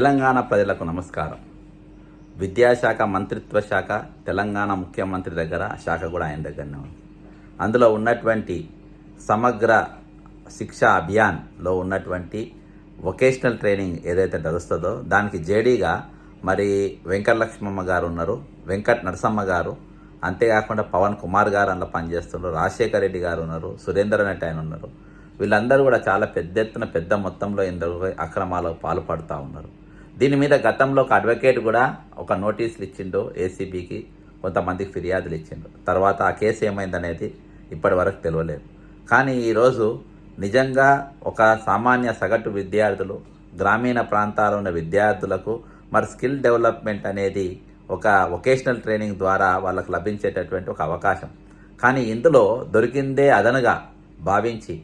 తెలంగాణ ప్రజలకు నమస్కారం. విద్యాశాఖ మంత్రిత్వ శాఖ తెలంగాణ ముఖ్యమంత్రి దగ్గర శాఖ కూడా ఆయన దగ్గరనే ఉంది. అందులో ఉన్నటువంటి సమగ్ర శిక్ష అభియాన్లో ఉన్నటువంటి వొకేషనల్ ట్రైనింగ్ ఏదైతే నడుస్తుందో దానికి జేడీగా మరి వెంకటలక్ష్మమ్మ గారు ఉన్నారు వెంకట్ నరసమ్మ గారు. అంతేకాకుండా పవన్ కుమార్ గారు అందులో పనిచేస్తున్నారు రాజశేఖర రెడ్డి గారు ఉన్నారు సురేందర్ అనేటి ఆయన ఉన్నారు. వీళ్ళందరూ కూడా చాలా పెద్ద ఎత్తున పెద్ద మొత్తంలో ఇందులో అక్రమాలకు పాల్పడుతూ ఉన్నారు. దీని మీద గతంలో ఒక అడ్వకేట్ కూడా ఒక నోటీసులు ఇచ్చిండు ఏసీబీకి కొంతమందికి ఫిర్యాదులు ఇచ్చిండు. తర్వాత ఆ కేసు ఏమైందనేది ఇప్పటి వరకు తెలియలేదు. కానీ ఈరోజు నిజంగా ఒక సామాన్య సగటు విద్యార్థులు గ్రామీణ ప్రాంతాల్లో ఉన్న విద్యార్థులకు మరి స్కిల్ డెవలప్మెంట్ అనేది ఒక వొకేషనల్ ట్రైనింగ్ ద్వారా వాళ్ళకు లభించేటటువంటి ఒక అవకాశం. కానీ ఇందులో దొరికిందే అదనుగా భావించి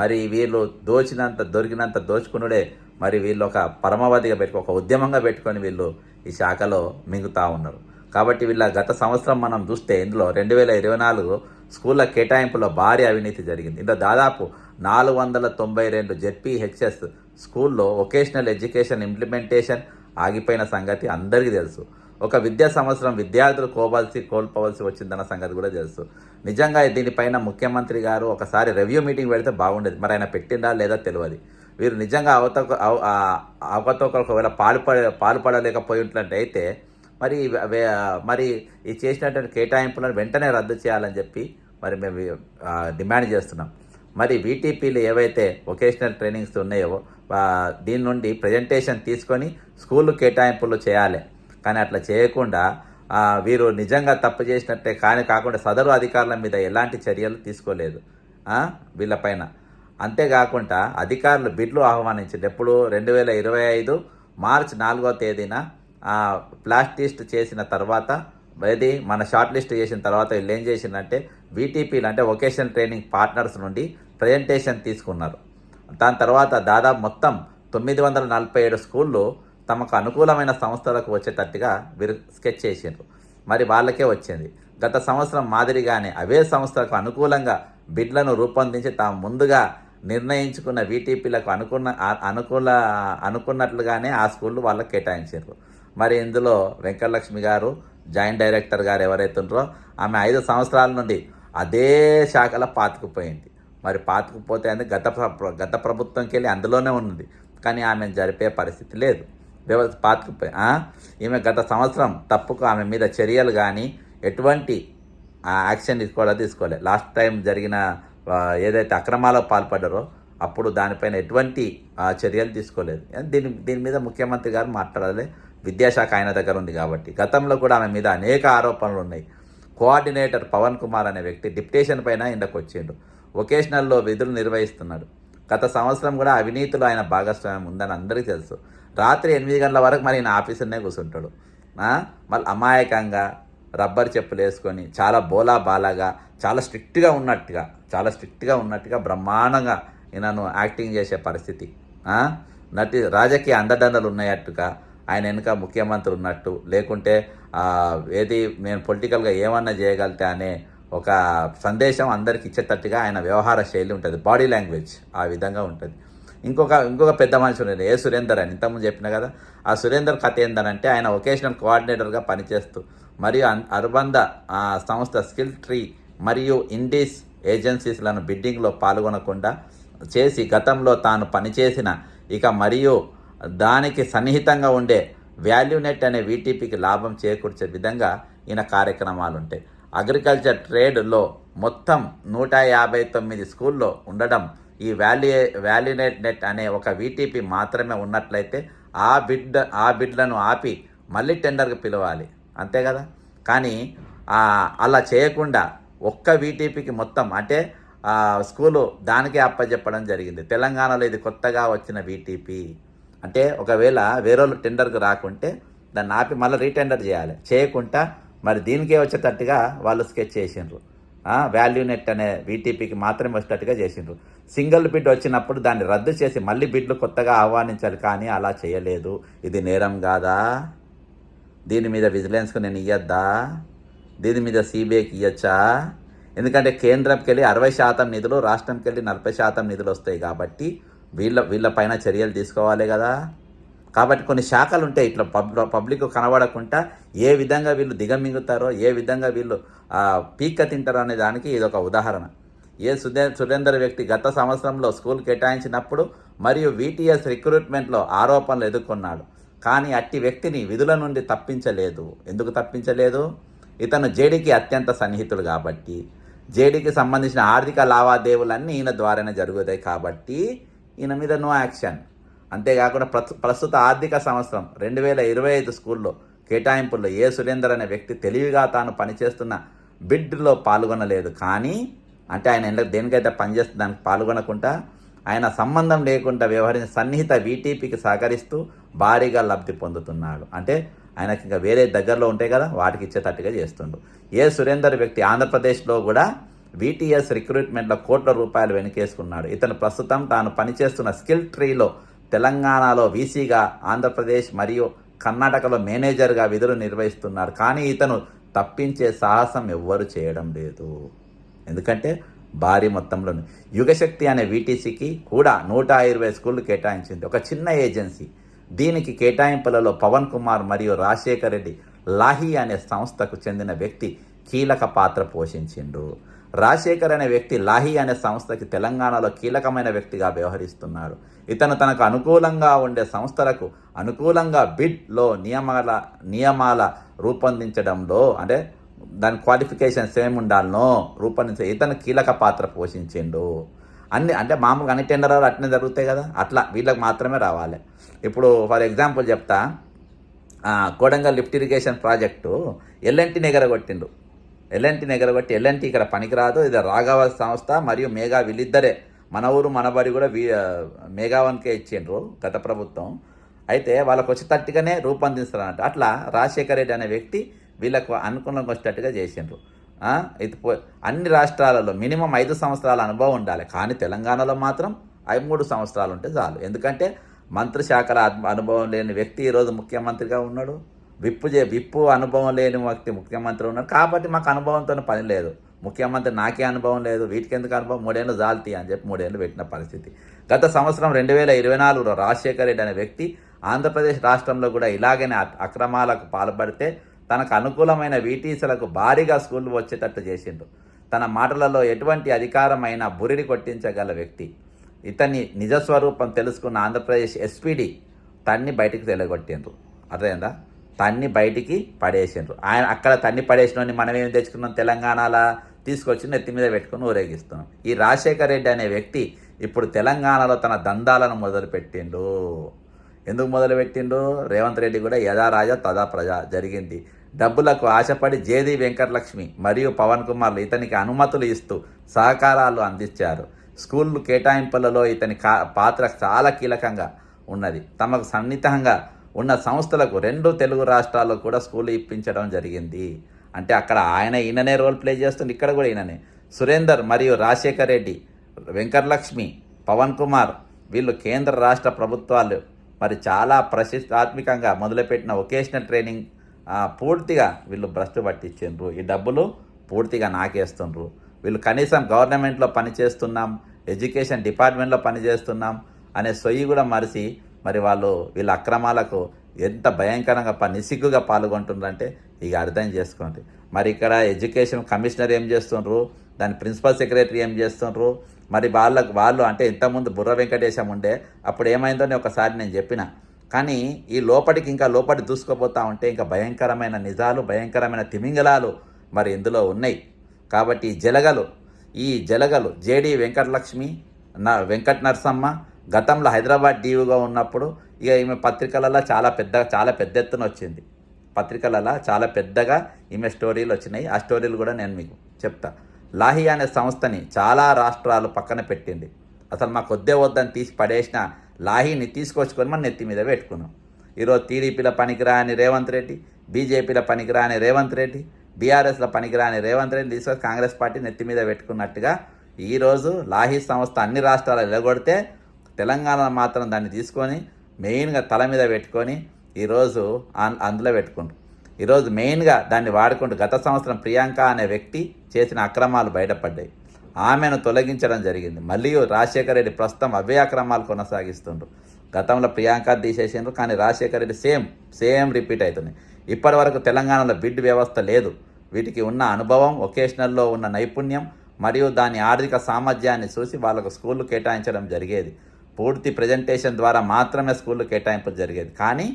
మరి వీళ్ళు దోచినంత దొరికినంత దోచుకునుడే మరి వీళ్ళు ఒక పరమవధిగా పెట్టుకో ఒక ఉద్యమంగా పెట్టుకొని వీళ్ళు ఈ శాఖలో మింగుతూ ఉన్నారు. కాబట్టి వీళ్ళ గత సంవత్సరం మనం చూస్తే ఇందులో రెండు వేల ఇరవై నాలుగు స్కూళ్ళ కేటాయింపులో భారీ అవినీతి జరిగింది. ఇందులో దాదాపు నాలుగు వందల తొంభై రెండు జెడ్పీహెచ్ఎస్ స్కూల్లో వొకేషనల్ ఎడ్యుకేషన్ ఇంప్లిమెంటేషన్ ఆగిపోయిన సంగతి అందరికీ తెలుసు. ఒక విద్యా సంవత్సరం విద్యార్థులు కోవాల్సి కోల్పోవలసి వచ్చిందన్న సంగతి కూడా తెలుసు. నిజంగా దీనిపైన ముఖ్యమంత్రి గారు ఒకసారి రివ్యూ మీటింగ్ పెడితే బాగుండేది. మరి ఆయన పెట్టిందా లేదా తెలియదు. వీరు నిజంగా అవత అవకతవకలు ఒకవేళ పాల్పడ పాల్పడలేకపోయి ఉంటున్నట్టయితే మరి మరి ఈ చేసినటువంటి కేటాయింపులను వెంటనే రద్దు చేయాలని చెప్పి మరి మేము డిమాండ్ చేస్తున్నాం. మరి వీటీపీలు ఏవైతే వొకేషనల్ ట్రైనింగ్స్ ఉన్నాయో దీని నుండి ప్రజెంటేషన్ తీసుకొని స్కూల్ కేటాయింపులు చేయాలి. కానీ అట్లా చేయకుండా వీరు నిజంగా తప్పు చేసినట్టే కానీ కాకుండా సదరు అధికారుల మీద ఎలాంటి చర్యలు తీసుకోలేదు. వీళ్ళపైన అంతేకాకుండా అధికారులు బిడ్లు ఆహ్వానించారు ఎప్పుడు రెండు వేల ఇరవై ఐదు మార్చ్ నాలుగో తేదీన ప్లాస్టిస్ట్ చేసిన తర్వాత ఇది మన షార్ట్ లిస్ట్ చేసిన తర్వాత వీళ్ళు ఏం చేసిందంటే వీటీపీలు అంటే వొకేషనల్ ట్రైనింగ్ పార్ట్నర్స్ నుండి ప్రజెంటేషన్ తీసుకున్నారు. దాని తర్వాత దాదాపు మొత్తం తొమ్మిది వందల నలభై ఏడు స్కూళ్ళు తమకు అనుకూలమైన సంస్థలకు వచ్చేటట్టుగా వీరు స్కెచ్ చేసిండ్రు. మరి వాళ్ళకే వచ్చింది. గత సంవత్సరం మాదిరిగానే అవే సంస్థలకు అనుకూలంగా బిడ్లను రూపొందించి తాము ముందుగా నిర్ణయించుకున్న వీటీపీలకు అనుకున్న అనుకూల అనుకున్నట్లుగానే ఆ స్కూళ్ళు వాళ్ళకి కేటాయించారు. మరి ఇందులో వెంకటలక్ష్మి గారు జాయింట్ డైరెక్టర్ గారు ఎవరైతే ఉన్నారో ఆమె ఐదు సంవత్సరాల నుండి అదే శాఖలో పాతుకుపోయింది. మరి పాతుకుపోతే అని గత గత ప్రభుత్వంకి వెళ్ళి అందులోనే ఉన్నది. కానీ ఆమె జరిపే పరిస్థితి లేదు. వ్యవస్థ పాతుకుపోయి ఈమె గత సంవత్సరం తప్పుకు ఆమె మీద చర్యలు కానీ ఎటువంటి యాక్షన్ తీసుకోవాలో తీసుకోలేదు లాస్ట్ టైం జరిగిన ఏదైతే అక్రమాలకు పాల్పడ్డారో అప్పుడు దానిపైన ఎటువంటి చర్యలు తీసుకోలేదు. దీని దీని మీద ముఖ్యమంత్రి గారు మాట్లాడాలి. విద్యాశాఖ ఆయన దగ్గర ఉంది కాబట్టి. గతంలో కూడా ఆమె మీద అనేక ఆరోపణలు ఉన్నాయి. కోఆర్డినేటర్ పవన్ కుమార్ అనే వ్యక్తి డిప్టేషన్ పైన ఇండకు వచ్చిండు. వొకేషనల్లో విధులు నిర్వహిస్తున్నాడు. గత సంవత్సరం కూడా అవినీతిలో ఆయన భాగస్వామ్యం ఉందని అందరికీ తెలుసు. రాత్రి ఎనిమిది గంటల వరకు మరి ఈయన ఆఫీసులోనే కూర్చుంటాడు. మళ్ళీ అమాయకంగా రబ్బర్ చెప్పులు వేసుకొని చాలా బోలా బాలాగా చాలా స్ట్రిక్ట్గా ఉన్నట్టుగా చాలా స్ట్రిక్ట్గా ఉన్నట్టుగా బ్రహ్మాండంగా ఈయనను యాక్టింగ్ చేసే పరిస్థితి. నటి రాజకీయ అండదండలు ఉన్నాయట్టుగా ఆయన వెనుక ముఖ్యమంత్రి ఉన్నట్టు లేకుంటే ఏది నేను పొలిటికల్గా ఏమన్నా చేయగలితే అనే ఒక సందేశం అందరికి ఇచ్చేటట్టుగా ఆయన వ్యవహార శైలి ఉంటుంది. బాడీ లాంగ్వేజ్ ఆ విధంగా ఉంటుంది. ఇంకొక ఇంకొక పెద్ద మనిషి ఉండేది ఏ సురేందర్ అని ఇంతకుముందు చెప్పిన కదా ఆ సురేందర్ కథ ఏందనంటే ఆయన ఒకేషనల్ కోఆర్డినేటర్గా పనిచేస్తూ మరియు అనుబంధ సంస్థ స్కిల్ ట్రీ మరియు ఇండీస్ ఏజెన్సీస్లను బిడ్డింగ్లో పాల్గొనకుండా చేసి గతంలో తాను పనిచేసిన ఇక మరియు దానికి సన్నిహితంగా ఉండే వాల్యూనెట్ అనే వీటీపీకి లాభం చేకూర్చే విధంగా ఈయన కార్యక్రమాలు ఉంటాయి అగ్రికల్చర్ ట్రేడ్లో మొత్తం నూట యాభై తొమ్మిది స్కూల్లో ఉండడం ఈ వాల్యూ వాల్యూనెట్ నెట్ అనే ఒక వీటీపీ మాత్రమే ఉన్నట్లయితే ఆ బిడ్ ఆ బిడ్లను ఆపి మళ్ళీ టెండర్కి పిలవాలి. అంతే కదా? కానీ అలా చేయకుండా ఒక్క వీటీపీకి మొత్తం అంటే స్కూలు దానికే అప్పచెప్పడం జరిగింది. తెలంగాణలో ఇది కొత్తగా వచ్చిన వీటీపీ. అంటే ఒకవేళ వేరే వాళ్ళు టెండర్కి రాకుంటే దాన్ని ఆపి మళ్ళీ రీటెండర్ చేయాలి. చేయకుండా మరి దీనికే వచ్చేటట్టుగా వాళ్ళు స్కెచ్ చేసిండ్రు. వాల్యూ నెట్ అనే వీటీపీకి మాత్రమే వచ్చేటట్టుగా చేసిండ్రు. సింగిల్ బిడ్ వచ్చినప్పుడు దాన్ని రద్దు చేసి మళ్ళీ బిడ్లు కొత్తగా ఆహ్వానించాలి కానీ అలా చేయలేదు. ఇది నేరం కాదా? దీని మీద విజిలెన్స్కు నేను ఇవ్వద్దా దీని మీద సిబిఐకి ఇవ్వచ్చా ఎందుకంటే కేంద్రంకి వెళ్ళి అరవై శాతం నిధులు రాష్ట్రంకి వెళ్ళి నలభై శాతం నిధులు వస్తాయి కాబట్టి వీళ్ళ వీళ్ళ పైన చర్యలు తీసుకోవాలి కదా. కాబట్టి కొన్ని శాఖలు ఉంటాయి. ఇట్లా పబ్ పబ్లిక్ కనబడకుండా ఏ విధంగా వీళ్ళు దిగమింగుతారో ఏ విధంగా వీళ్ళు పీక్క తింటారో అనే దానికి ఇది ఒక ఉదాహరణ. ఏ సుధే సురేందర్ వ్యక్తి గత సంవత్సరంలో స్కూల్ కేటాయించినప్పుడు మరియు వీటీఎస్ రిక్రూట్మెంట్లో ఆరోపణలు ఎదుర్కొన్నాడు. కానీ అట్టి వ్యక్తిని విధుల నుండి తప్పించలేదు. ఎందుకు తప్పించలేదు? ఇతను జేడీకి అత్యంత సన్నిహితుడు కాబట్టి జేడీకి సంబంధించిన ఆర్థిక లావాదేవీలన్నీ ఈయన ద్వారానే జరుగుతాయి కాబట్టి ఈయన మీద నో యాక్షన్ అంతేకాకుండా ప్రస్తు ప్రస్తుత ఆర్థిక సంవత్సరం రెండు వేల ఇరవై ఐదు స్కూల్లో కేటాయింపుల్లో ఏ సురేందర్ అనే వ్యక్తి తెలివిగా తాను పనిచేస్తున్న బిడ్లో పాల్గొనలేదు. కానీ అంటే ఆయన దేనికైతే పనిచేస్తుంది దానికి పాల్గొనకుండా ఆయన సంబంధం లేకుండా వ్యవహరించిన సన్నిహిత వీటీపీకి సహకరిస్తూ భారీగా లబ్ధి పొందుతున్నాడు. అంటే ఆయనకి ఇంకా వేరే దగ్గరలో ఉంటాయి కదా వాటికి ఇచ్చేటట్టుగా చేస్తుండు. ఏ సురేందర్ వ్యక్తి ఆంధ్రప్రదేశ్లో కూడా వీటీఎస్ రిక్రూట్మెంట్లో కోట్ల రూపాయలు వెనుకేసుకున్నాడు. ఇతను ప్రస్తుతం తాను పనిచేస్తున్న స్కిల్ ట్రీలో తెలంగాణలో వీసీగా ఆంధ్రప్రదేశ్ మరియు కర్ణాటకలో మేనేజర్గా విధులు నిర్వహిస్తున్నారు కానీ ఇతను తప్పించే సాహసం ఎవ్వరు చేయడం లేదు. ఎందుకంటే భారీ మొత్తంలో యుగశక్తి అనే వీటీసీకి కూడా నూట ఇరవై స్కూళ్ళు కేటాయించింది. ఒక చిన్న ఏజెన్సీ. దీనికి కేటాయింపులలో పవన్ కుమార్ మరియు రాజశేఖర్ రెడ్డి లాహి అనే సంస్థకు చెందిన వ్యక్తి కీలక పాత్ర పోషించిండు రాజశేఖర్ అనే వ్యక్తి లాహి అనే సంస్థకి తెలంగాణలో కీలకమైన వ్యక్తిగా వ్యవహరిస్తున్నాడు ఇతను తనకు అనుకూలంగా ఉండే సంస్థలకు అనుకూలంగా బిడ్లో నియమాల నియమాల రూపొందించడంలో అంటే దాని క్వాలిఫికేషన్స్ ఏమి ఉండాలనో రూపొందించే ఇతను కీలక పాత్ర పోషించిండు. అన్ని అంటే మామూలుగా అన్ని టెండర్లు అట్నే జరుగుతాయి కదా? అట్లా వీళ్ళకి మాత్రమే రావాలి. ఇప్పుడు ఫర్ ఎగ్జాంపుల్ చెప్తా. కోడంగల్ లిఫ్ట్ ఇరిగేషన్ ప్రాజెక్టు ఎల్ఎన్టీని ఎగరగొట్టిండు ఎల్ఎన్టీని ఎగరగొట్టి ఎల్ఎన్టీ ఇక్కడ పనికిరాదు. ఇది రాఘవ సంస్థ మరియు మేఘా వీళ్ళిద్దరే. మన ఊరు మనబడి కూడా వీ మేఘావన్కే ఇచ్చిండ్రు గత ప్రభుత్వం. అయితే వాళ్ళకు వచ్చేటట్టుగానే రూపొందిస్తారన్నట్టు. అట్లా రాజశేఖర రెడ్డి అనే వ్యక్తి వీళ్ళకు అనుకూలంగా వచ్చేటట్టుగా చేసిండ్రు. ఇది అన్ని రాష్ట్రాలలో మినిమం ఐదు సంవత్సరాల అనుభవం ఉండాలి. కానీ తెలంగాణలో మాత్రం ఐదు మూడు సంవత్సరాలు ఉంటే చాలు. ఎందుకంటే మంత్రి శాఖల అనుభవం లేని వ్యక్తి ఈరోజు ముఖ్యమంత్రిగా ఉన్నాడు. విప్పు చే విప్పు అనుభవం లేని వ్యక్తి ముఖ్యమంత్రి ఉన్నాడు. కాబట్టి మాకు అనుభవంతో పని లేదు. ముఖ్యమంత్రి నాకే అనుభవం లేదు. వీటికి ఎందుకు అనుభవం? మూడేళ్ళు జాల్తీ అని చెప్పి మూడేళ్ళు పెట్టిన పరిస్థితి. గత సంవత్సరం రెండు వేల ఇరవై నాలుగులో రాజశేఖర రెడ్డి అనే వ్యక్తి ఆంధ్రప్రదేశ్ రాష్ట్రంలో కూడా ఇలాగనే అక్రమాలకు పాల్పడితే తనకు అనుకూలమైన వీటీసీలకు భారీగా స్కూళ్ళు వచ్చేటట్టు చేసిండు. తన మాటలలో ఎటువంటి అధికారమైన బురిడి కొట్టించగల వ్యక్తి. ఇతని నిజస్వరూపం తెలుసుకున్న ఆంధ్రప్రదేశ్ ఎస్పీడీ తన్ని బయటికి తెలగొట్టిండ్రు. అర్థమైందా? తన్ని బయటికి పడేసిండ్రు. ఆయన అక్కడ తన్ని పడేసిన మనం ఏం తెచ్చుకున్నాం? తెలంగాణలో? తీసుకొచ్చి నెత్తి మీద పెట్టుకుని ఊరేగిస్తున్నాం. ఈ రాజశేఖర్ రెడ్డి అనే వ్యక్తి ఇప్పుడు తెలంగాణలో తన దందాలను మొదలుపెట్టిండు. ఎందుకు మొదలుపెట్టిండు రేవంత్ రెడ్డి కూడా యథా రాజా తదా ప్రజ జరిగింది. డబ్బులకు ఆశపడి జేది వెంకటలక్ష్మి మరియు పవన్ కుమార్లు ఇతనికి అనుమతులు ఇస్తూ సహకారాలు అందించారు. స్కూళ్ళు కేటాయింపులలో ఇతని కా పాత్ర చాలా కీలకంగా ఉన్నది. తమకు సన్నిహితంగా ఉన్న సంస్థలకు రెండు తెలుగు రాష్ట్రాల్లో కూడా స్కూల్ ఇప్పించడం జరిగింది. అంటే అక్కడ ఆయన ఈయననే రోల్ ప్లే చేస్తుంది ఇక్కడ కూడా ఈయననే. సురేందర్ మరియు రాజశేఖర్ రెడ్డి వెంకటలక్ష్మి పవన్ కుమార్ వీళ్ళు కేంద్ర రాష్ట్ర ప్రభుత్వాలు మరి చాలా ప్రతిష్టాత్మకంగా మొదలుపెట్టిన వొకేషనల్ ట్రైనింగ్ పూర్తిగా వీళ్ళు భ్రష్టు పట్టించిండ్రు. ఈ డబ్బులు పూర్తిగా నాకేస్తుండ్రు. వీళ్ళు కనీసం గవర్నమెంట్లో పనిచేస్తున్నాం ఎడ్యుకేషన్ డిపార్ట్మెంట్లో పనిచేస్తున్నాం అనే సొయ్యి కూడా మరిసి మరి వాళ్ళు వీళ్ళ అక్రమాలకు ఎంత భయంకరంగా ప నిసిగ్గుగా పాల్గొంటుండ్రంటే ఇక అర్థం చేసుకోండి. మరి ఇక్కడ ఎడ్యుకేషన్ కమిషనర్ ఏం చేస్తుండ్రు? దాని ప్రిన్సిపల్ సెక్రటరీ ఏం చేస్తుండ్రు? మరి వాళ్ళకు వాళ్ళు అంటే ఇంతకుముందు బుర్ర వెంకటేశం ఉండే అప్పుడు ఏమైందో అని ఒకసారి నేను చెప్పిన. కానీ ఈ లోపలికి ఇంకా లోపలి దూసుకుపోతా ఉంటే ఇంకా భయంకరమైన నిజాలు భయంకరమైన తిమింగలాలు మరి ఇందులో ఉన్నాయి. కాబట్టి ఈ జలగలు ఈ జలగలు జేడి వెంకటలక్ష్మి న వెంకట నరసమ్మ గతంలో హైదరాబాద్ డీవుగా ఉన్నప్పుడు ఇక ఈమె పత్రికలలో చాలా పెద్ద చాలా పెద్ద ఎత్తున వచ్చింది. పత్రికలలో చాలా పెద్దగా ఈమె స్టోరీలు వచ్చినాయి. ఆ స్టోరీలు కూడా నేను మీకు చెప్తా. లాహి అనే సంస్థని చాలా రాష్ట్రాలు పక్కన పెట్టింది. అసలు మాకు వద్దే వద్దని తీసి పడేసిన లాహీని తీసుకొచ్చుకొని మన నెత్తి మీద పెట్టుకున్నాం. ఈరోజు టీడీపీల పనికిరాని రేవంత్ రెడ్డి బీజేపీల పనికిరాని రేవంత్ రెడ్డి బీఆర్ఎస్ల పనికిరాని రేవంత్ రెడ్డి తీసుకొని కాంగ్రెస్ పార్టీ నెత్తి మీద పెట్టుకున్నట్టుగా ఈరోజు లాహీ సంస్థ అన్ని రాష్ట్రాలు ఎలగొడితే తెలంగాణ మాత్రం దాన్ని తీసుకొని మెయిన్గా తల మీద పెట్టుకొని ఈరోజు అన్- అందులో పెట్టుకుంటారు ఈరోజు మెయిన్గా దాన్ని వాడుకుంటూ గత సంవత్సరం ప్రియాంక అనే వ్యక్తి చేసిన అక్రమాలు బయటపడ్డాయి. ఆమెను తొలగించడం జరిగింది. మళ్ళీ రాజశేఖర రెడ్డి ప్రస్తుతం అవే అక్రమాలు కొనసాగిస్తుండ్రు. గతంలో ప్రియాంక తీసేసిండ్రు కానీ Rajasekhara Reddy same same repeat అవుతుంది ఇప్పటి వరకు తెలంగాణలో బిడ్ వ్యవస్థ లేదు. వీటికి ఉన్న అనుభవం ఒకేషనల్లో ఉన్న నైపుణ్యం మరియు దాని ఆర్థిక సామర్థ్యాన్ని చూసి వాళ్ళకు స్కూళ్ళు కేటాయించడం జరిగేది. పూర్తి ప్రజెంటేషన్ ద్వారా మాత్రమే స్కూళ్ళు కేటాయింపు జరిగేది. కానీ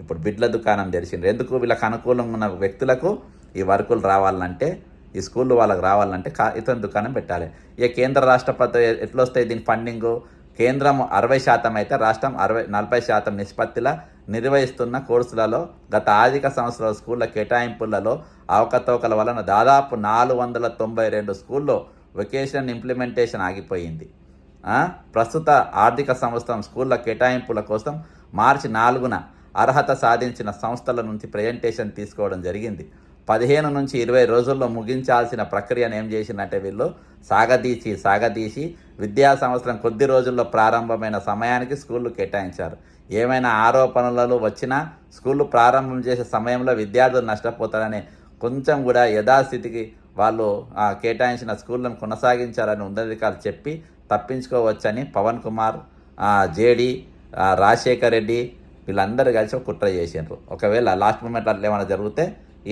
ఇప్పుడు బిడ్ల దుకాణం తెరిచిండ్రు. ఎందుకు? వీళ్ళకి అనుకూలంగా ఉన్న వ్యక్తులకు ఈ వర్కులు రావాలంటే ఈ స్కూళ్ళు వాళ్ళకి రావాలంటే కా ఇతని దుకాణం పెట్టాలి. ఇక కేంద్ర రాష్ట్ర పద్ధ ఎట్లా వస్తాయి దీని ఫండింగు? కేంద్రం అరవై శాతం అయితే రాష్ట్రం అరవై నలభై శాతం నిష్పత్తిలో నిర్వహిస్తున్న కోర్సులలో గత ఆర్థిక సంవత్సరాల స్కూళ్ళ కేటాయింపులలో అవకతవకల వలన దాదాపు నాలుగు వందల తొంభై రెండు స్కూల్లో వెకేషన్ ఇంప్లిమెంటేషన్ ఆగిపోయింది. ప్రస్తుత ఆర్థిక సంవత్సరం స్కూళ్ళ కేటాయింపుల కోసం మార్చి నాలుగున అర్హత సాధించిన సంస్థల నుంచి ప్రజెంటేషన్ తీసుకోవడం జరిగింది. పదిహేను నుంచి ఇరవై రోజుల్లో ముగించాల్సిన ప్రక్రియను ఏం చేసిందంటే వీళ్ళు సాగదీసి సాగదీసి విద్యా సంవత్సరం కొద్ది రోజుల్లో ప్రారంభమైన సమయానికి స్కూళ్ళు కేటాయించారు. ఏమైనా ఆరోపణలలో వచ్చినా స్కూళ్ళు ప్రారంభం చేసే సమయంలో విద్యార్థులు నష్టపోతారని కొంచెం కూడా యథాస్థితికి వాళ్ళు కేటాయించిన స్కూళ్ళను కొనసాగించాలని ఉన్నధికారులు చెప్పి తప్పించుకోవచ్చని పవన్ కుమార్ జేడీ జేడి రాజశేఖర్ రెడ్డి వీళ్ళందరూ కలిసి ఒక కుట్ర చేసిండ్రు. ఒకవేళ లాస్ట్ మూమెంట్ అట్లా ఏమైనా జరిగితే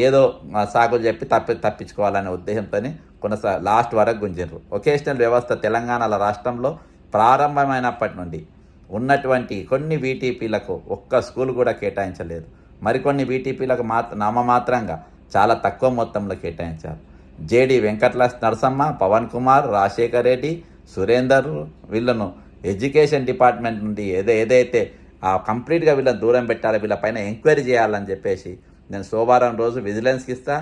ఏదో సాగులు సాకులు చెప్పి తప్పి తప్పించుకోవాలనే ఉద్దేశంతో కొనసా లాస్ట్ వరకు గుంజిండ్రు. ఒకేషనల్ వ్యవస్థ తెలంగాణల రాష్ట్రంలో ప్రారంభమైనప్పటి నుండి ఉన్నటువంటి కొన్ని వీటీపీలకు ఒక్క స్కూల్ కూడా కేటాయించలేదు. మరికొన్ని వీటీపీలకు మాత్ర నామమాత్రంగా చాలా తక్కువ మొత్తంలో కేటాయించారు. జేడి వెంకట్ల నరసమ్మ పవన్ కుమార్ రాజశేఖర్ రెడ్డి సురేందర్ వీళ్ళను ఎడ్యుకేషన్ డిపార్ట్మెంట్ నుండి ఏదో ఏదైతే కంప్లీట్గా వీళ్ళని దూరం పెట్టాలి వీళ్ళపైన ఎంక్వైరీ చేయాలని చెప్పేసి నేను సోమవారం రోజు విజిలెన్స్కి ఇస్తా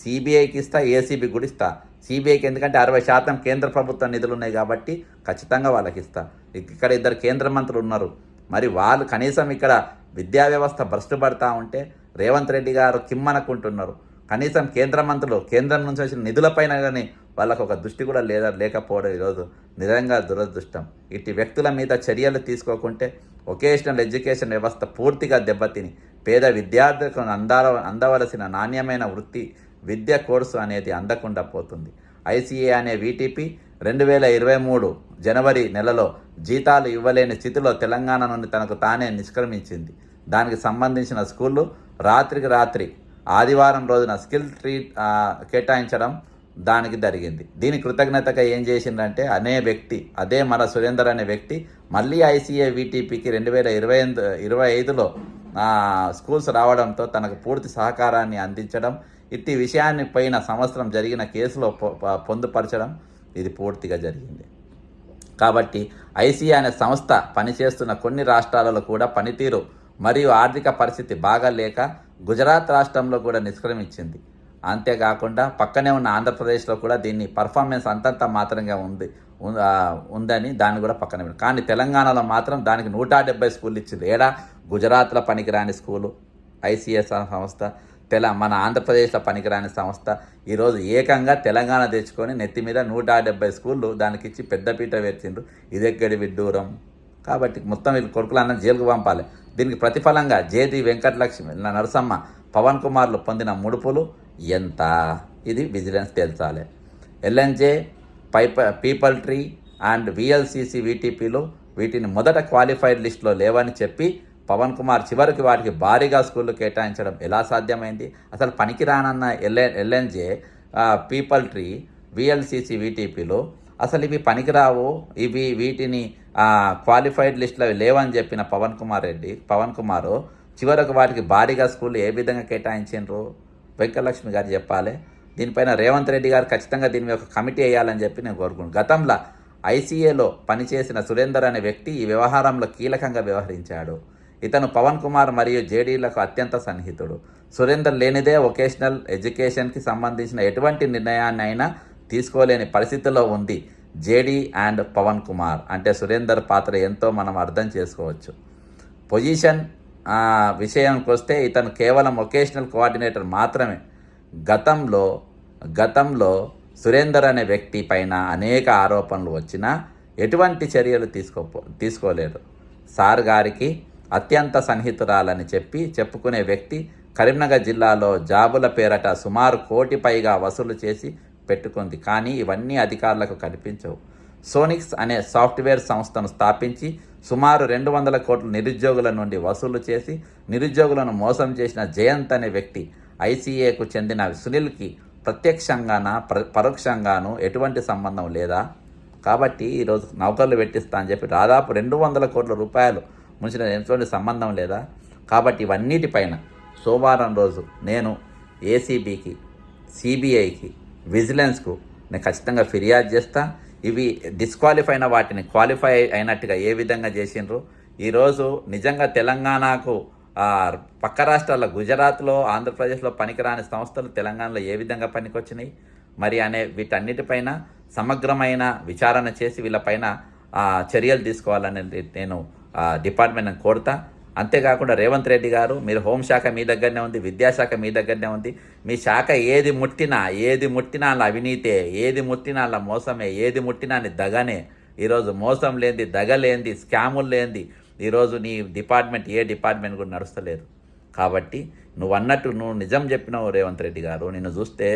సిబిఐకి ఇస్తా ఏసీబీ కూడా ఇస్తా. సిబిఐకి ఎందుకంటే అరవై శాతం కేంద్ర ప్రభుత్వ నిధులు ఉన్నాయి కాబట్టి ఖచ్చితంగా వాళ్ళకి ఇస్తా. ఇక్కడ ఇద్దరు కేంద్ర మంత్రులు ఉన్నారు. మరి వాళ్ళు కనీసం ఇక్కడ విద్యా వ్యవస్థ భ్రష్టు పడతా ఉంటే రేవంత్ రెడ్డి గారు కిమ్మనకుంటున్నారు. కనీసం కేంద్ర మంత్రులు కేంద్రం నుంచి వచ్చిన నిధులపైన కానీ వాళ్ళకు ఒక దృష్టి కూడా లేదా లేకపోవడం ఈరోజు నిజంగా దురదృష్టం. ఇట్టి వ్యక్తుల మీద చర్యలు తీసుకోకుంటే వొకేషనల్ ఎడ్యుకేషన్ వ్యవస్థ పూర్తిగా దెబ్బతిని పేద విద్యార్థులకు అందాల అందవలసిన నాణ్యమైన వృత్తి విద్య కోర్సు అనేది అందకుండా పోతుంది. ఐసీఏ అనే వీటీపీ రెండు వేల ఇరవై మూడు జనవరి నెలలో జీతాలు ఇవ్వలేని స్థితిలో తెలంగాణ నుండి తనకు తానే నిష్క్రమించింది. దానికి సంబంధించిన స్కూళ్ళు రాత్రికి రాత్రి ఆదివారం రోజున స్కిల్ ట్రీట్ కేటాయించడం దానికి జరిగింది. దీని కృతజ్ఞతగా ఏం చేసిందంటే అనే వ్యక్తి అదే మన సురేందర్ అనే వ్యక్తి మళ్ళీ ఐసీఏ వీటీపీకి రెండు వేల ఇరవై ఇరవై ఐదులో స్కూల్స్ రావడంతో తనకు పూర్తి సహకారాన్ని అందించడం ఇట్టి విషయాన్ని పైన సంవత్సరం జరిగిన కేసులో పొ- పొందుపరచడం ఇది పూర్తిగా జరిగింది. కాబట్టి ఐసీఐ అనే సంస్థ పనిచేస్తున్న కొన్ని రాష్ట్రాలలో కూడా పనితీరు మరియు ఆర్థిక పరిస్థితి బాగా లేక గుజరాత్ రాష్ట్రంలో కూడా నిష్క్రమించింది. అంతేకాకుండా పక్కనే ఉన్న ఆంధ్రప్రదేశ్లో కూడా దీన్ని పర్ఫార్మెన్స్ అంతంత మాత్రంగా ఉంది. ఉందని దాన్ని కూడా పక్కన పెట్టారు. కానీ తెలంగాణలో మాత్రం దానికి నూట డెబ్బై స్కూళ్ళు ఇచ్చింది. ఏడా? గుజరాత్లో పనికిరాని స్కూలు ఐసీఎస్ఆర్ సంస్థ తెల మన ఆంధ్రప్రదేశ్లో పనికిరాని సంస్థ. ఈరోజు ఏకంగా తెలంగాణ తెచ్చుకొని నెత్తి మీద నూట డెబ్బై స్కూళ్ళు దానికి ఇచ్చి పెద్దపీట వేర్చిండ్రు ఇదెక్కడి విడ్డూరం? కాబట్టి మొత్తం వీళ్ళు కొడుకులన్న జైలుకు పంపాలి. దీనికి ప్రతిఫలంగా జేది వెంకటలక్ష్మి నరసమ్మ పవన్ కుమార్లు పొందిన ముడుపులు ఎంత? ఇది విజిలెన్స్ తేల్చాలి ఎల్ఎన్జే పైప పీపల్ ట్రీ అండ్ విఎల్సిసి వీటీపీలు వీటిని మొదట క్వాలిఫైడ్ లిస్టులో లేవని చెప్పి పవన్ కుమార్ చివరికి వాటికి భారీగా స్కూళ్ళు కేటాయించడం ఎలా సాధ్యమైంది? అసలు పనికిరానన్న LN LNJ peepal tree VLCC వీటీపీలు అసలు ఇవి పనికిరావు. ఇవి వీటిని క్వాలిఫైడ్ లిస్టులో లేవని చెప్పిన పవన్ కుమార్ రెడ్డి పవన్ కుమారు చివరకు వాటికి భారీగా స్కూళ్ళు ఏ విధంగా కేటాయించిండ్రు? వెంకటలక్ష్మి గారు చెప్పాలి. దీనిపైన రేవంత్ రెడ్డి గారు ఖచ్చితంగా దీని మీద ఒక కమిటీ వేయాలని చెప్పి నేను కోరుకుంటున్నాను. గతంలో ఐసీఏలో పనిచేసిన సురేందర్ అనే వ్యక్తి ఈ వ్యవహారంలో కీలకంగా వ్యవహరించాడు. ఇతను పవన్ కుమార్ మరియు జేడీలకు అత్యంత సన్నిహితుడు. సురేందర్ లేనిదే వొకేషనల్ ఎడ్యుకేషన్కి సంబంధించిన ఎటువంటి నిర్ణయాన్ని అయినా తీసుకోలేని పరిస్థితిలో ఉంది జేడీ అండ్ పవన్ కుమార్. అంటే సురేందర్ పాత్ర ఎంతో మనం అర్థం చేసుకోవచ్చు. పొజిషన్ విషయానికి వస్తే ఇతను కేవలం ఒకేషనల్ కోఆర్డినేటర్ మాత్రమే. గతంలో గతంలో సురేందర్ అనే వ్యక్తి పైన అనేక ఆరోపణలు వచ్చినా ఎటువంటి చర్యలు తీసుకో తీసుకోలేదు. సార్ గారికి అత్యంత సన్నిహితురాలని చెప్పి చెప్పుకునే వ్యక్తి కరీంనగర్ జిల్లాలో జాబుల పేరట సుమారు కోటి పైగా వసూలు చేసి పెట్టుకుంది. కానీ ఇవన్నీ అధికారులకు కనిపించవు. సోనిక్స్ అనే సాఫ్ట్వేర్ సంస్థను స్థాపించి సుమారు రెండు వందల కోట్ల నిరుద్యోగుల నుండి వసూలు చేసి నిరుద్యోగులను మోసం చేసిన జయంత్ అనే వ్యక్తి ఐసీఏకు చెందిన సునీల్కి ప్రత్యక్షంగాన ప్ర పరోక్షంగాను ఎటువంటి సంబంధం లేదా? కాబట్టి ఈరోజు నౌకర్లు పెట్టిస్తా అని చెప్పి దాదాపు రెండు వందల కోట్ల రూపాయలు ముంచిన ఎటువంటి సంబంధం లేదా? కాబట్టి ఇవన్నిటిపైన సోమవారం రోజు నేను ఏసీబీకి సిబిఐకి విజిలెన్స్కు నేను ఖచ్చితంగా ఫిర్యాదు చేస్తాను ఇవి డిస్క్వాలిఫై అయిన వాటిని క్వాలిఫై అయినట్టుగా ఏ విధంగా చేసిండ్రు? ఈరోజు నిజంగా తెలంగాణకు పక్క రాష్ట్రాల గుజరాత్లో ఆంధ్రప్రదేశ్లో పనికిరాని సంస్థలు తెలంగాణలో ఏ విధంగా పనికొచ్చినాయి? మరి అనే వీటన్నిటిపైన సమగ్రమైన విచారణ చేసి వీళ్ళపైన చర్యలు తీసుకోవాలని నేను డిపార్ట్మెంట్ని కోరుతా. అంతేకాకుండా రేవంత్ రెడ్డి గారు మీరు హోంశాఖ మీ దగ్గరనే ఉంది విద్యాశాఖ మీ దగ్గరనే ఉంది మీ శాఖ ఏది ముట్టినా ఏది ముట్టినా అలా అవినీతే ఏది ముట్టినా అలా మోసమే ఏది ముట్టినా అని దగనే. ఈరోజు మోసం లేనిది దగ లేనిది స్కాములు లేనిది ఈరోజు నీ డిపార్ట్మెంట్ ఏ డిపార్ట్మెంట్ కూడా నడుస్తలేదు. కాబట్టి నువ్వు అన్నట్టు నువ్వు నిజం చెప్పినావు రేవంత్ రెడ్డి గారు నిన్ను చూస్తే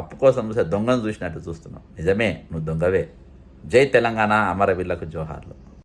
అప్పు కోసం చూస్తే దొంగను చూసినట్టు చూస్తున్నావు. నిజమే నువ్వు దొంగవే. జై తెలంగాణ అమరవీళ్ళకు జోహార్లు.